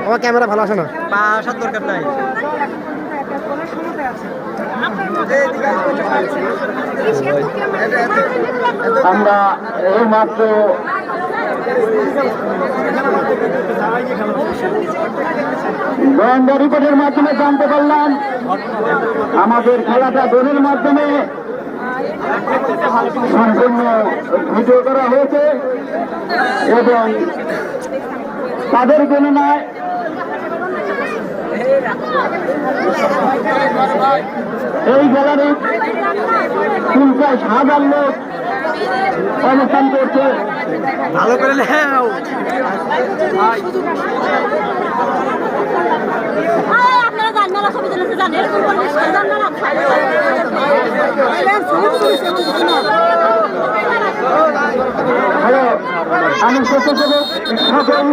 আমার ক্যামেরা ভালো আসে না। আমরা এই মাত্র গোয়েন্দা রিপোর্টের মাধ্যমে জানতে পারলাম আমাদের খেলাটা দলের মাধ্যমে সম্পূর্ণ ভিডিও করা হয়েছে এবং তাদের গণনায় এই গ্যালারি পঞ্চাশ হাজার লোক অবস্থান করছে। ভালো করে আপনারা জান না ছবি তুলেছে জান আমি স্বেচ্ছাসেবক সকল